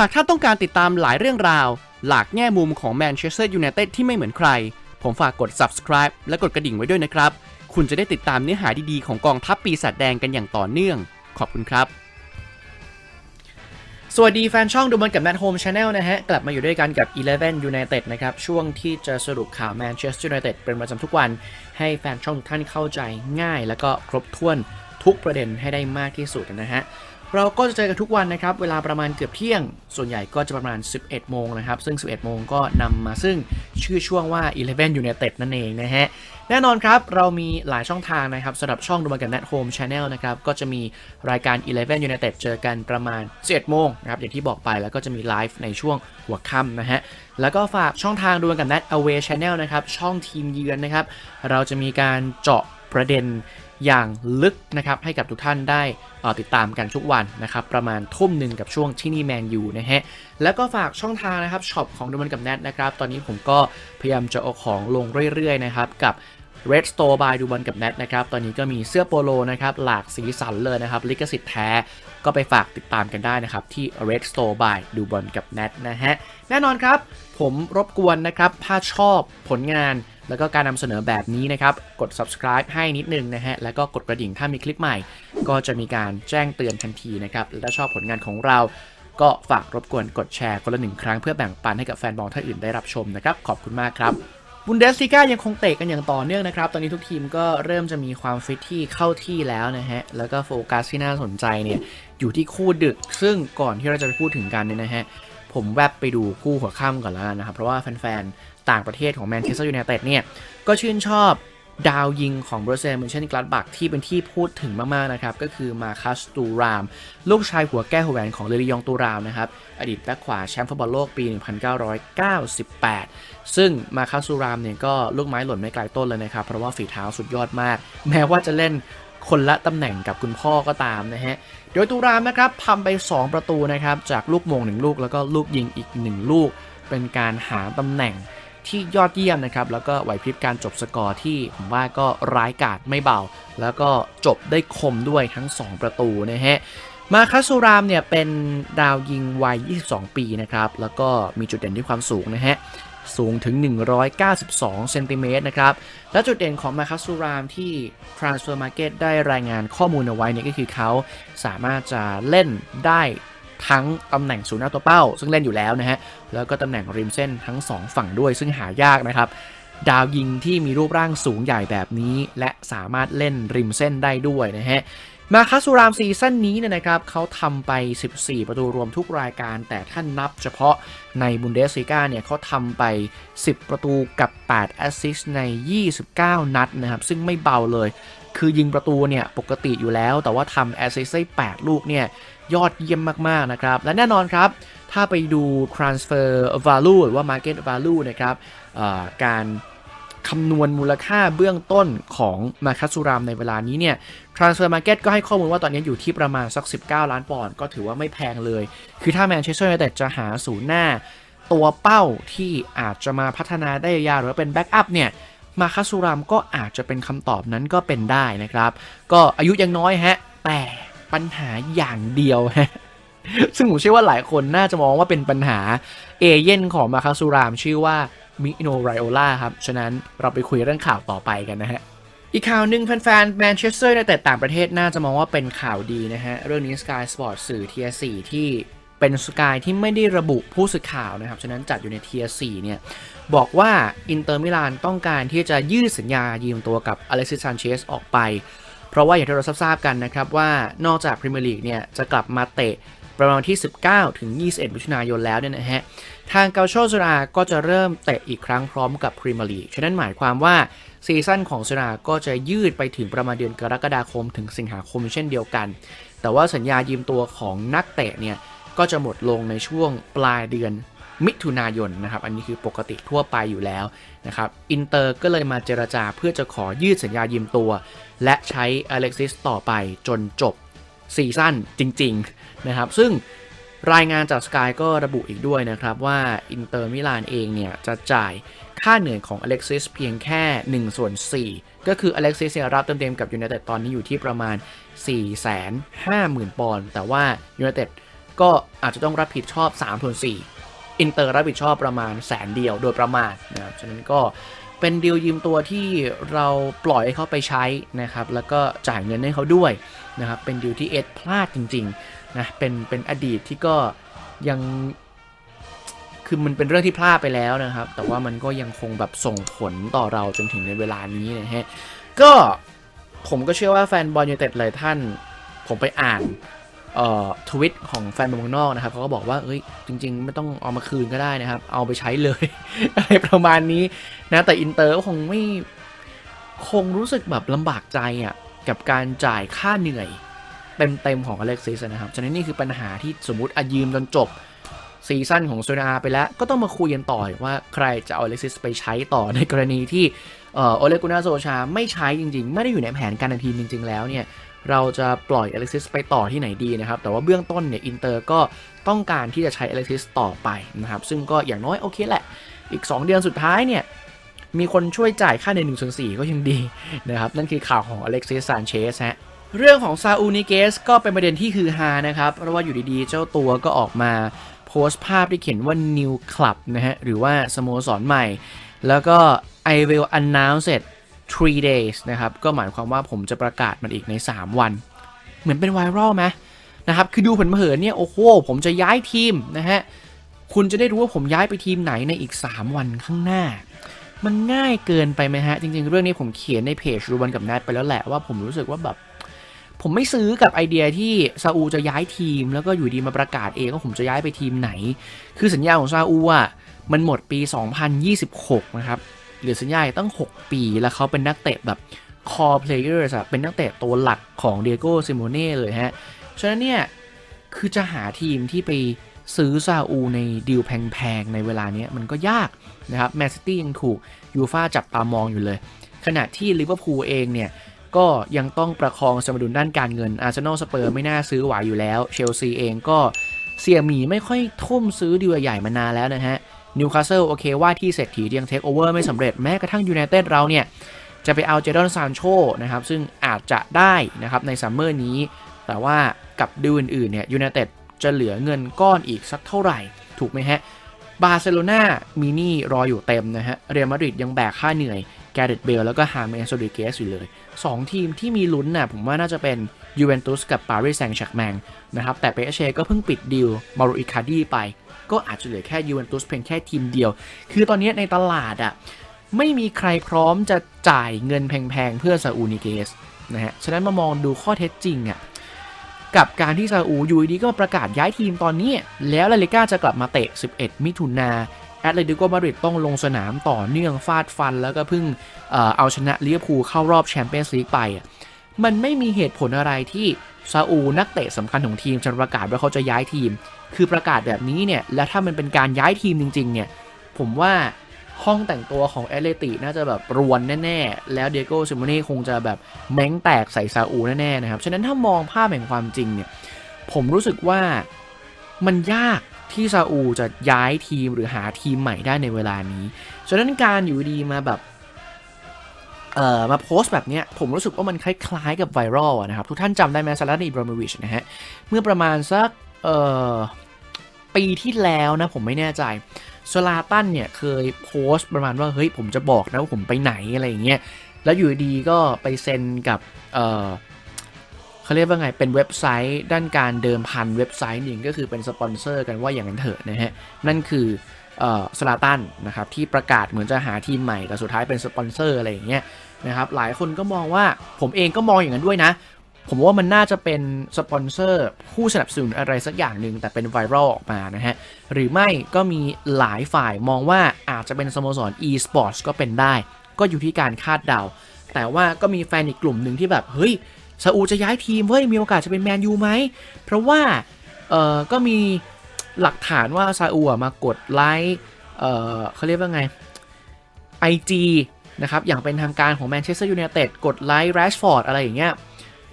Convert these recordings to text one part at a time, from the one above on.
หากท่านต้องการติดตามหลายเรื่องราว หลากแง่มุมของแมนเชสเตอร์ยูไนเต็ดที่ไม่เหมือนใคร ผมฝากกด subscribe และกดกระดิ่งไว้ด้วยนะครับ คุณจะได้ติดตามเนื้อหาดีๆของกองทัพปีศาจแดงกันอย่างต่อเนื่อง ขอบคุณครับ สวัสดีแฟนช่องดูมันกับแมนโฮมชาแนลนะฮะ กลับมาอยู่ด้วยกันกับ Eleven United นะครับ ช่วงที่จะสรุปข่าว Manchester United เป็นประจำทุกวันให้แฟนช่องทุกท่านเข้าใจง่าย แล้วก็ครบถ้วนทุกประเด็นให้ได้มากที่สุดนะฮะ เราก็จะเจอกันทุกวันนะครับ เวลาประมาณเกือบเที่ยง ส่วนใหญ่ก็จะประมาณ 11 โมงนะครับ ซึ่ง 11 โมงก็นำมาซึ่งชื่อช่วงว่า Eleven United นั่นเองนะฮะ แน่นอนครับ เรามีหลายช่องทางนะครับสำหรับช่องดูมันกับ Net Home Channel นะครับ ก็จะมีรายการ Eleven United เจอกันประมาณ 11 โมงนะครับ อย่างที่บอกไปแล้วก็จะมีไลฟ์ในช่วงหัวค่ำนะฮะ แล้วก็ฝากช่องทางดูมันกับ Net Away Channel นะครับ ช่องทีมเยือนนะครับ เราจะมีการเจาะประเด็น อย่างลึกนะครับให้กับทุกท่านได้ติดตามกันทุกวันนะครับประมาณทุ่มหนึ่งกับช่วงที่นี่แมนยูนะฮะแล้วก็ฝากช่องทางนะครับช็อปของดูมันกับ Net นะครับตอนนี้ผมก็พยายามจะเอาของลงเรื่อยๆนะครับกับ Red Store by ดูบอลกับ Net นะครับ ตอนนี้ก็มีเสื้อโปโลนะครับ หลากสีสันเลยนะครับ ลิขสิทธิ์แท้ ก็ไปฝากติดตามกันได้นะครับ ที่ Red Store by ดูบอลกับ Net นะฮะ แน่นอนครับ ผมรบกวนนะครับ ถ้าชอบผลงาน แล้วก็การนำเสนอแบบนี้นะครับ กด subscribe ให้นิดนึงนะฮะ แล้วก็กดกระดิ่งถ้ามีคลิปใหม่ ก็จะมีการแจ้งเตือนทันทีนะครับ และถ้าชอบผลงานของเรา ก็ฝากรบกวนกดแชร์คนละหนึ่งครั้งเพื่อแบ่งปันให้กับแฟนบอลท่านอื่นได้รับชมนะครับ ขอบคุณมากครับบุนเดสลิก้ายังคงเตะกันอย่างต่อเนื่องนะครับ ตอนนี้ทุกทีมก็เริ่มจะมีความฟิตที่เข้าที่แล้วนะฮะ แล้วก็โฟกัสที่น่าสนใจเนี่ย อยู่ที่คู่ดึก ซึ่งก่อนที่เราจะไปพูดถึงกันเนี่ยนะฮะ ผมแวบไปดูคู่หัวค่ำก่อนแล้วนะครับ เพราะว่าแฟน ต่างประเทศของแมนเชสเตอร์ยูไนเต็ดเนี่ย ก็ชื่นชอบดาวยิงของบรูเซลมูนเชนกลัดบักที่เป็นที่พูดถึงมาก ๆ นะครับ ก็คือมาคัสตูราม ลูกชายหัวแก้วหัวแหวนของเลริยองตูรามนะครับ อดีตแบ็คขวาแชมป์ฟุตบอลโลกปี 1998 ซึ่งมาคัสตูรามเนี่ยก็ลูกไม้หล่นไม่ไกลต้นเลยนะครับ เพราะว่าฝีเท้าสุดยอดมาก แม้ว่าจะเล่นคนละตำแหน่งกับคุณพ่อก็ตามนะฮะ โดยตูรามนะครับทำไป 2 ประตูนะครับจากลูกมง1ลูกแล้วก็ลูกยิงอีก 1 ลูก เป็นการหาตำแหน่ง ที่ยอดเยี่ยมนะครับ แล้วก็ไหวพริบการจบสกอร์ที่ผมว่าก็ร้ายกาจไม่เบา แล้วก็จบได้คมด้วยทั้ง 2 ประตูนะฮะมาคัสซูรามเนี่ยเป็นดาวยิงวัย 22 ปีนะครับ แล้วก็มีจุดเด่นที่ความสูงนะฮะ สูงถึง 192 เซนติเมตรนะครับ และจุดเด่นของมาคัสซูรามที่ Transfer Market ได้รายงานข้อมูลเอาไว้เนี่ยก็คือเขาสามารถจะเล่นได้ ทั้งตำแหน่งศูนย์หน้าตัวเป้า ซึ่งเล่นอยู่แล้วนะฮะ แล้วก็ตำแหน่งริมเส้นทั้ง 2 ฝั่งด้วย ซึ่งหายากนะครับ ดาวยิงที่มีรูปร่างสูงใหญ่แบบนี้ และสามารถเล่นริมเส้นได้ด้วยนะฮะมาคัสซูรามซีซั่นนี้เนี่ยนะครับเขาทำไป 14 ประตูรวมทุกรายการ แต่ถ้านับเฉพาะในบุนเดสลิก้าเนี่ยเขาทำไป 10 ประตูกับ 8 แอสซิสต์ใน 29 นัดนะครับ ซึ่งไม่เบาเลย คือยิงประตูเนี่ยปกติอยู่แล้ว แต่ว่าทำแอสซิสต์ได้8ลูกเนี่ยยอดเยี่ยมมากๆนะครับ และแน่นอนครับ ถ้าไปดู transfer value หรือว่า market value นะครับการคำนวณมูลค่าเบื้องต้นของมาคัตสุรามในเวลานี้เนี่ย Transfer Market ก็ให้ข้อมูลว่าตอนนี้อยู่ที่ประมาณสัก 19 ล้านปอนด์ก็ถือว่าไม่แพงเลย คือถ้าแมนเชสเตอร์ยูไนเต็ดจะหาศูนย์หน้า ตัวเป้าที่อาจจะมาพัฒนาได้ยาวหรือเป็นแบ็กอัพเนี่ย มาคัตสุรามก็อาจจะเป็นคำตอบนั้นก็เป็นได้นะครับ ก็อายุยังน้อยฮะ แต่ปัญหาอย่างเดียวฮะซึ่งผมเชื่อว่าหลายคนน่าจะมองว่าเป็นปัญหาเอเย่นของมาคาซูรามชื่อว่ามิโนไรโอล่าครับ ฉะนั้นเราไปคุยเรื่องข่าวต่อไปกันนะฮะอีกข่าวหนึ่งแฟนๆแมนเชสเตอร์ในแต่ต่างประเทศน่าจะมองว่าเป็นข่าวดีนะฮะ เรื่องนี้ Sky Sport สื่อเทีย4ที่เป็นสกายที่ไม่ได้ระบุผู้สื่อข่าวนะครับ ฉะนั้นจัดอยู่ในเทีย4เนี่ย บอกว่าอินเตอร์มิลานต้องการที่จะยืดสัญญายืมตัวกับอเล็กซิสซานเชสออกไป เพราะว่าอย่างที่เราทราบกันนะครับว่านอกจากพรีเมียร์ลีกเนี่ยจะกลับมาเตะประมาณที่ 19 ถึง 21 มิถุนายนแล้วเนี่ยนะฮะ ทางเกาโชซรา ก็จะเริ่มเตะอีกครั้งพร้อมกับพรีเมียร์ลีก ฉะนั้นหมายความว่าซีซั่นของซรา ก็จะยืดไปถึงประมาณเดือนกรกฎาคมถึงสิงหาคมเช่นเดียวกัน แต่ว่าสัญญายืมตัวของนักเตะเนี่ย ก็จะหมดลงในช่วงปลายเดือน มิถุนายนนะครับ อันนี้คือปกติทั่วไปอยู่แล้วนะครับ อินเตอร์ก็เลยมาเจรจาเพื่อจะขอยืดสัญญายืมตัว และใช้อเล็กซิสต่อไปจนจบซีซั่นจริง ๆ นะครับ ซึ่งรายงานจากสกายก็ระบุอีกด้วยนะครับว่าอินเตอร์มิลานเองเนี่ยจะจ่ายค่าเหนื่อยของอเล็กซิสเพียงแค่ 1 ส่วน 4 ก็คืออเล็กซิสเนี่ยรับเต็มๆกับยู i นเต็ดตอนนี้อยู่ที่ประมาณ 4 5 0 0 0 0 ปอนด์แต่ว่ายู i นเต็ดก็อาจจะต้องรับผิดชอบ3ส่วน4 อินเตอร์รับผิดชอบประมาณแสนเดียวโดยประมาณนะครับฉะนั้นก็เป็นดีลยืมตัวที่เราปล่อยให้เขาไปใช้นะครับแล้วก็จ่ายเงินให้เขาด้วยนะครับเป็นดีลที่เอ็ดพลาดจริงๆนะเป็นเป็นอดีตที่ก็ยังคือมันเป็นเรื่องที่พลาดไปแล้วนะครับ แต่ว่ามันก็ยังคงแบบส่งผลต่อเราจนถึงในเวลานี้นะฮะก็ผมก็เชื่อว่าแฟนบอลยูเต็ดหลายท่าน ผมไปอ่าน ทวิตของแฟนบอลเมืองนอกนะครับเขาก็บอกว่าเอ้ยจริง ๆ ไม่ต้องเอามาคืนก็ได้นะครับ เอาไปใช้เลย อะไรประมาณนี้นะแต่อินเตอร์คงไม่คงรู้สึกแบบลำบากใจอะกับการจ่ายค่าเหนื่อยเต็มๆของอเล็กซิสนะครับ ฉะนั้นนี่คือปัญหาที่สมมติอายืมจนจบซีซั่นของโซนาไปแล้ว ก็ต้องมาคุยกันต่อว่าใครจะเอาอเล็กซิสไปใช้ต่อในกรณีที่โอเลกุนาโซชาไม่ใช้จริง ๆ ไม่ได้อยู่ในแผนการทีมจริง ๆ แล้วเนี่ย เราจะปล่อยอเล็กซิสไปต่อที่ไหนดีนะครับ แต่ว่าเบื้องต้นเนี่ยอินเตอร์ก็ต้องการที่จะใช้อเล็กซิสต่อไปนะครับ ซึ่งก็อย่างน้อยโอเคแหละ อีก 2 เดือนสุดท้ายเนี่ยมีคนช่วยจ่ายค่าใน1ส่วน4ก็ยังดีนะครับ นั่นคือข่าวของอเล็กซิสซานเชสฮะเรื่องของซาอูนิเกสก็เป็นประเด็นที่ฮือฮานะครับ เพราะว่าอยู่ดีๆ เจ้าตัวก็ออกมาโพสต์ภาพที่เขียนว่า New Club นะฮะ หรือว่าสโมสรใหม่ แล้วก็ I will announce it three days นะครับ ก็หมายความว่าผมจะประกาศมันอีกใน 3 วัน เหมือนเป็นไวรัลไหมนะครับ คือดูเผินๆเนี่ย โอ้โห ผมจะย้ายทีมนะฮะ คุณจะได้รู้ว่าผมย้ายไปทีมไหนในอีก 3 วันข้างหน้า มันง่ายเกินไปไหมฮะ จริงๆ เรื่องนี้ผมเขียนในเพจรูบันกับแนทไปแล้วแหละว่าผมรู้สึกว่าแบบ ผมไม่ซื้อกับไอเดียที่ซาอูจะย้ายทีม แล้วก็อยู่ดีมาประกาศเองว่าผมจะย้ายไปทีมไหน คือสัญญาของซาอูอะ มันหมดปี 2026 นะครับ หลือสัญญาตั้ง 6 ปี แล้วเขาเป็นนักเตะแบบ core players อะเป็นนักเตะตัวหลักของเดียโก้ซิโมเน่เลยฮะ ฉะนั้นเนี่ย คือจะหาทีมที่ไปซื้อซาอูในดีลแพงๆ ในเวลานี้มันก็ยากนะครับแมนซิตี้ยังถูกยูฟาจับตามองอยู่เลย ขณะที่ลิเวอร์พูลเองเนี่ย ก็ยังต้องประคองสมดุลด้านการเงินอาร์เซนอลสเปอร์ไม่น่าซื้อไหวอยู่แล้ว เชลซีเองก็เสี่ยหมีไม่ค่อยทุ่มซื้อดีลใหญ่มานานแล้วนะฮะ นิวคาสเซิลโอเคว่าที่เศรษฐียังเทคโอเวอร์ไม่สำเร็จแม้กระทั่งยูไนเต็ดเราเนี่ย จะไปเอาเจดอนซานโชนะครับ ซึ่งอาจจะได้นะครับในซัมเมอร์นี้ แต่ว่ากับดีลอื่นๆเนี่ยยูไนเต็ดจะเหลือเงินก้อนอีกสักเท่าไหร่ ถูกไหมฮะบาร์เซโลนามีนี่รออยู่เต็มนะฮะเรอัลมาดริดยังแบกค่าเหนื่อยแกเรตเบลแล้วก็ฮาเมสโซดิเกสอยู่เลย 2 ทีมที่มีลุ้นน่ะผมว่าน่าจะเป็นยูเวนตุสกับปารีสแซงต์แชร์กแมงนะครับแต่เปเชก็เพิ่งปิดดีลมารูอิคาดีไป ก็อาจจะเหลือแค่ยูเวนตุสเพียงแค่ทีมเดียว คือตอนนี้ในตลาดอะไม่มีใครพร้อมจะจ่ายเงินแพงๆ เพื่อซาอูนิเกสนะฮะ ฉะนั้นมามองดูข้อเท็จจริงอะกับการที่ซาอูยูดีก็ประกาศย้ายทีมตอนนี้ แล้วลาลิก้าจะกลับมาเตะ 11 มิถุนาแอตเลติโกมาดริดต้องลงสนามต่อเนื่องฟาดฟัน แล้วก็เพิ่งเอาชนะลิเวอร์พูลเข้ารอบแชมเปี้ยนส์ลีกไป มันไม่มีเหตุผลอะไรที่ ซาอูนักเตะสำคัญของทีมจะประกาศว่าเขาจะย้ายทีม คือประกาศแบบนี้เนี่ย แล้วถ้ามันเป็นการย้ายทีมจริง ๆ เนี่ย ผมว่าห้องแต่งตัวของแอตเลติน่าจะแบบรวนแน่ ๆ แล้วเดียโก้ซิโมเน่คงจะแบบแมงแตกใส่ซาอูแน่ ๆ นะครับ ฉะนั้นถ้ามองภาพแห่งความจริงเนี่ย ผมรู้สึกว่ามันยากที่ซาอูจะย้ายทีมหรือหาทีมใหม่ได้ในเวลานี้ ฉะนั้นการอยู่ดีมาแบบ เอ่อมาโพสต์แบบเนี้ยผมรู้สึกว่ามันคล้ายๆกับไวรัลนะครับ ทุกท่านจำได้ไหมซาลาดอิบราโมวิชนะฮะ เมื่อประมาณสักเอ่อปีที่แล้วนะผมไม่แน่ใจสลาตันเนี่ยเคยโพสต์ประมาณว่า เฮ้ยผมจะบอกนะว่าผมไปไหนอะไรอย่างเงี้ยแล้วอยู่ดีก็ไปเซ็นกับเอ่อเขาเรียกว่าไง เป็นเว็บไซต์ด้านการเดิมพันเว็บไซต์หนึ่งก็คือเป็นสปอนเซอร์กันว่าอย่างนั้นเถอะนะฮะ นั่นคือเอ่อสลาตันนะครับที่ประกาศเหมือนจะหาทีมใหม่แต่สุดท้ายเป็นสปอนเซอร์อะไรอย่างเงี้ย นะครับหลายคนก็มองว่าผมเองก็มองอย่างนั้นด้วยนะ ผมว่ามันน่าจะเป็นสปอนเซอร์ผู้สนับสนุนอะไรสักอย่างหนึ่งแต่เป็นไวรัลออกมานะฮะ หรือไม่ก็มีหลายฝ่ายมองว่าอาจจะเป็นสโมสร e-sports ก็เป็นได้ ก็อยู่ที่การคาดเดา แต่ว่าก็มีแฟนอีกกลุ่มหนึ่งที่แบบเฮ้ยซาอูจะย้ายทีมเฮ้ยมีโอกาสจะเป็นแมนยูไหมเพราะว่าเออก็มีหลักฐานว่าซาอูมากดไลค์เออเขาเรียกว่าไง IG นะครับอย่างเป็นทางการของแมนเชสเตอร์ยูไนเต็ดกดไลค์แรชฟอร์ดอะไรอย่างเงี้ย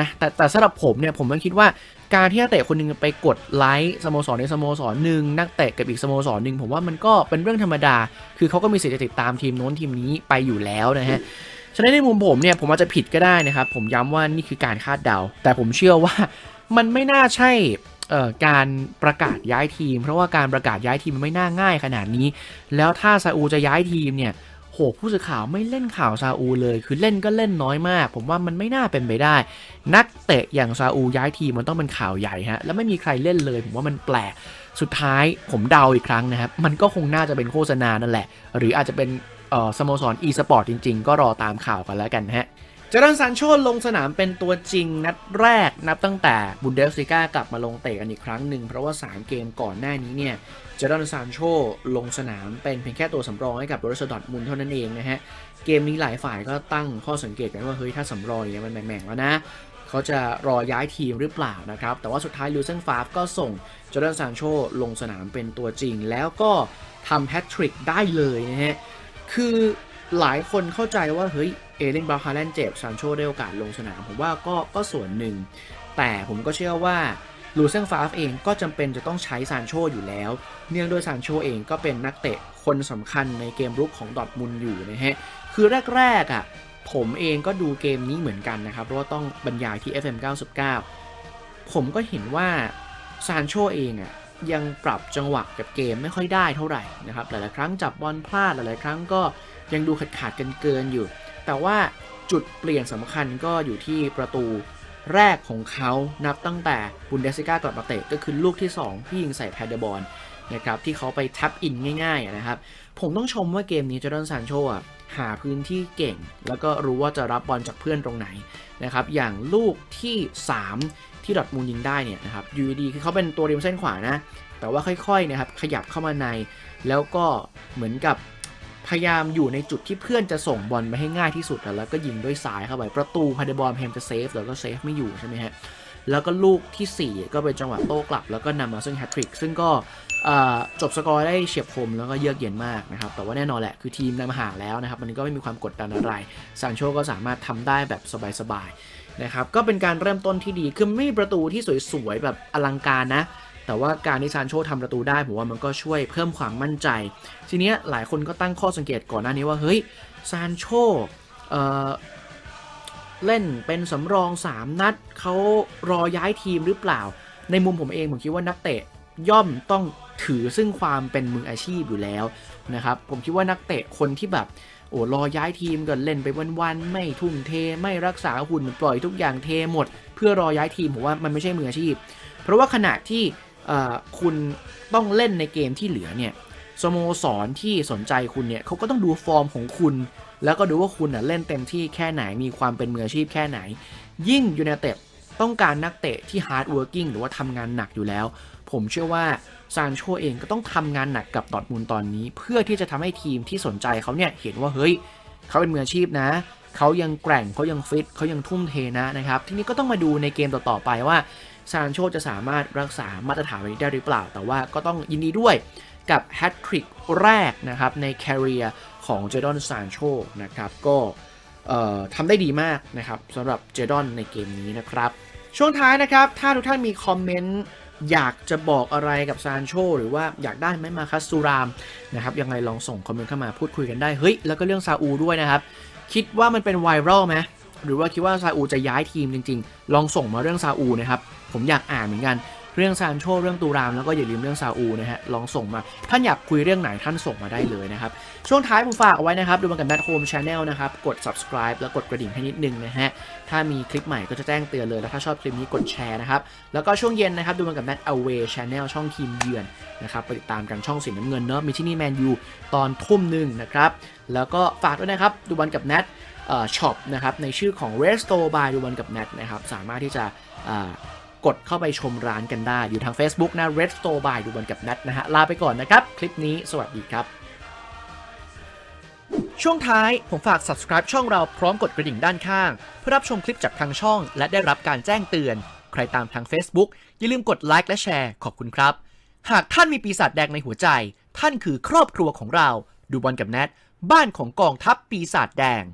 นะแต่แต่สำหรับผมเนี่ยผมก็คิดว่าการที่นักเตะคนหนึงไปกดไลค์สโมสรในสโมสรหนึ่งนักเตะกับอีกสโมสรหนึ่งผมว่ามันก็เป็นเรื่องธรรมดา คือเขาก็มีสิทธิ์จะติดตามทีมโน้นทีมนี้ไปอยู่แล้วนะฮะฉะนั้นในมุมผมเนี่ยผมอาจจะผิดก็ได้นะครับ ผมย้ำว่านี่คือการคาดเดา แต่ผมเชื่อว่ามันไม่น่าใช่การประกาศย้ายทีม เพราะว่าการประกาศย้ายทีมมันไม่น่าง่ายขนาดนี้ แล้วถ้าซาอูจะย้ายทีมเนี่ย หผู้สื่อข่าวไม่เล่นข่าวซาอูเลย คือเล่นก็เล่นน้อยมาก ผมว่ามันไม่น่าเป็นไปได้ นักเตะอย่างซาอูย้ายทีมมันต้องเป็นข่าวใหญ่ฮะ แล้วไม่มีใครเล่นเลย ผมว่ามันแปลก สุดท้ายผมเดาอีกครั้งนะครับ มันก็คงน่าจะเป็นโฆษณานั่นแหละ หรืออาจจะเป็นเอ่อสโมสรอีสปอร์ตจริง ๆ ก็รอตามข่าวกันแล้วกันฮะ จอร์แดนซานโชลงสนามเป็นตัวจริงนัดแรกนับตั้งแต่บุนเดสลิก้ากลับมาลงเตะกันอีกครั้งหนึ่ง เพราะว่า 3 เกมก่อนหน้านี้เนี่ยเจอร์แดนซานโชลงสนามเป็นเพียงแค่ตัวสำรองให้กับโรสดอทมุนเท่านั้นเองนะฮะ เกมนี้หลายฝ่ายก็ตั้งข้อสังเกตกันว่า เฮ้ย ถ้าสำรองเนี่ยมันแหม่งแล้วนะเขาจะรอย้ายทีมหรือเปล่านะครับ แต่ว่าสุดท้ายลูเซนฟาฟก็ส่งจอร์แดนซานโชลงสนามเป็นตัวจริง แล้วก็ทำแฮตทริกได้เลยนะฮะคือ หลายคนเข้าใจว่าเฮ้ยเอเลนบาฮาแลนเจ็บซานโชได้โอกาสลงสนาม ผมว่าก็ก็ส่วนหนึ่ง แต่ผมก็เชื่อว่าลูเซนฟาฟเองก็จำเป็นจะต้องใช้ซานโชอยู่แล้ว เนื่องด้วยซานโชเองก็เป็นนักเตะคนสำคัญในเกมรุกของดอทมุนอยู่นะฮะ คือแรกๆอะผมเองก็ดูเกมนี้เหมือนกันนะครับ เพราะว่าต้องบรรยายที่ FM 99 ผมก็เห็นว่าซานโชเองอะยังปรับจังหวะกับเกมไม่ค่อยได้เท่าไหร่นะครับ หลายๆครั้งจับบอลพลาด หลายๆครั้งก็ ยังดูขาดขาดๆเกินอยู่ แต่ว่าจุดเปลี่ยนสำคัญก็อยู่ที่ประตูแรกของเขานับตั้งแต่บุนเดส i กากลับมาเตะก็คือลูกที่ 2 ที่ยิงใส่แพดเดบอลนะครับที่เขาไปทับอินง่ายๆนะครับ ผมต้องชมว่าเกมนี้จอร์แดนซานโชอะหาพื้นที่เก่ง แล้วก็รู้ว่าจะรับบอลจากเพื่อนตรงไหนนะครับอย่างลูกที่ 3 ที่ดอทมูลยิงได้เนี่ยนะครับยูดีคือเขาเป็นตัวริมเส้นขวานะ แต่ว่าค่อยๆนะครับขยับเข้ามาใน แล้วก็เหมือนกับ พยายามอยู่ในจุดที่เพื่อนจะส่งบอลไปให้ง่ายที่สุด แล้วก็ยิงด้วยซ้ายเข้าไปประตูพาเดบอลพยายามจะเซฟแต่ก็เซฟไม่อยู่ใช่ไหมฮะแล้วก็ลูกทีสี่ 4 ก็เป็นจังหวะโต้กลับ แล้วก็นำมาซึ่งแฮตทริกซึ่งก็จบสกอร์ได้เฉียบคมแล้วก็เยือกเย็นมากนะครับ แต่ว่าแน่นอนแหละ คือทีมนำห่างแล้วนะครับ มันก็ไม่มีความกดดันอะไรซานโชก็สามารถทำได้แบบสบายๆนะครับ ก็เป็นการเริ่มต้นที่ดี คือไม่มีประตูที่สวยๆ แบบอลังการนะ แต่ว่าการที่ซานโชทำประตูได้ผมว่ามันก็ช่วยเพิ่มความมั่นใจ ทีเนี้ยหลายคนก็ตั้งข้อสังเกตก่อนหน้านี้ว่าเฮ้ยซานโชเอ่เล่นเป็นสำรอง 3 นัดเขารอย้ายทีมหรือเปล่า ในมุมผมเองผมคิดว่านักเตะย่อมต้องถือซึ่งความเป็นมืออาชีพอยู่แล้วนะครับผมคิดว่านักเตะคนที่แบบโอ้รอย้ายทีมก็เล่นไปวันๆไม่ทุ่มเทไม่รักษาหุ่นปล่อยทุกอย่างเทหมด เพื่อรอย้ายทีมผมว่ามันไม่ใช่มืออาชีพ เพราะว่าขณะที่ คุณต้องเล่นในเกมที่เหลือเนี่ยสโมสรที่สนใจคุณเนี่ยเขาก็ต้องดูฟอร์มของคุณ แล้วก็ดูว่าคุณเล่นเต็มที่แค่ไหนมีความเป็นมืออาชีพแค่ไหน ยิ่งยูไนเต็ดต้องการนักเตะที่ฮาร์ดเวิร์กิ่งหรือว่าทำงานหนักอยู่แล้ว ผมเชื่อว่าซานโชเองก็ต้องทำงานหนักกับดอร์ทมุนด์ตอนนี้ เพื่อที่จะทำให้ทีมที่สนใจเขาเนี่ยเห็นว่าเฮ้ยเขาเป็นมืออาชีพนะเขายังแกร่งเขายังฟิตเขายังทุ่มเทนะนะครับ ทีนี้ก็ต้องมาดูในเกมต่อๆไปว่า ซานโชจะสามารถรักษามาตรฐานไว้ได้หรือเปล่า แต่ว่าก็ต้องยินดีด้วยกับแฮตทริกแรกนะครับในแคริเอร์ของเจดอนซานโชนะครับก็ทำได้ดีมากนะครับสำหรับเจดอนในเกมนี้นะครับ ช่วงท้ายนะครับ ถ้าทุกท่านมีคอมเมนต์อยากจะบอกอะไรกับซานโชหรือว่าอยากได้ไหมมาคัสซูรามนะครับยังไงลองส่งคอมเมนต์เข้ามาพูดคุยกันได้ เฮ้ย แล้วก็เรื่องซาอูด้วยนะครับ คิดว่ามันเป็นไวรัลไหม หรือว่าคิดว่าซาอูจะย้ายทีมจริง ๆ ลองส่งมาเรื่องซาอูนะครับ ผมอยากอ่านเหมือนกัน เรื่องซานโชเรื่องตูราม แล้วก็อย่าลืมเรื่องซาอูนะฮะ ลองส่งมา ท่านอยากคุยเรื่องไหนท่านส่งมาได้เลยนะครับ ช่วงท้ายผมฝากเอาไว้นะครับดูมันกับ Nat Home Channel นะครับ กด subscribe แล้วกดกระดิ่งให้นิดนึงนะฮะ ถ้ามีคลิปใหม่ก็จะแจ้งเตือนเลย แล้วถ้าชอบคลิปนี้กดแชร์นะครับ แล้วก็ช่วงเย็นนะครับดูมันกับ Nat Away Channel ช่องทีมเยือนนะครับไปติดตามกันช่องสีน้ำเงินเนอะมีที่นี่แมนยูตอนทุ่มหนึ่งนะครับแล้วก็ฝากด้วยนะครับดูบอลกับ Nat ช็อปนะครับในชื่อของ Resto by ดูบอลกับ Nat นะครับสามารถที่จะกดเข้าไปชมร้านกันได้ อยู่ทาง Facebook นะ Red Store by ดูบอลกับ Nat นะฮะลาไปก่อนนะครับ คลิปนี้สวัสดีครับ ช่วงท้ายผมฝาก subscribe ช่องเราพร้อมกดกระดิ่งด้านข้าง เพื่อรับชมคลิปจากทางช่อง และได้รับการแจ้งเตือน ใครตามทาง Facebook อย่าลืมกดไลค์และแชร์ขอบคุณครับ หากท่านมีปีศาจแดงในหัวใจ ท่านคือครอบครัวของเรา ดูบอลกับแนทบ้านของกองทัพปีศาจแดง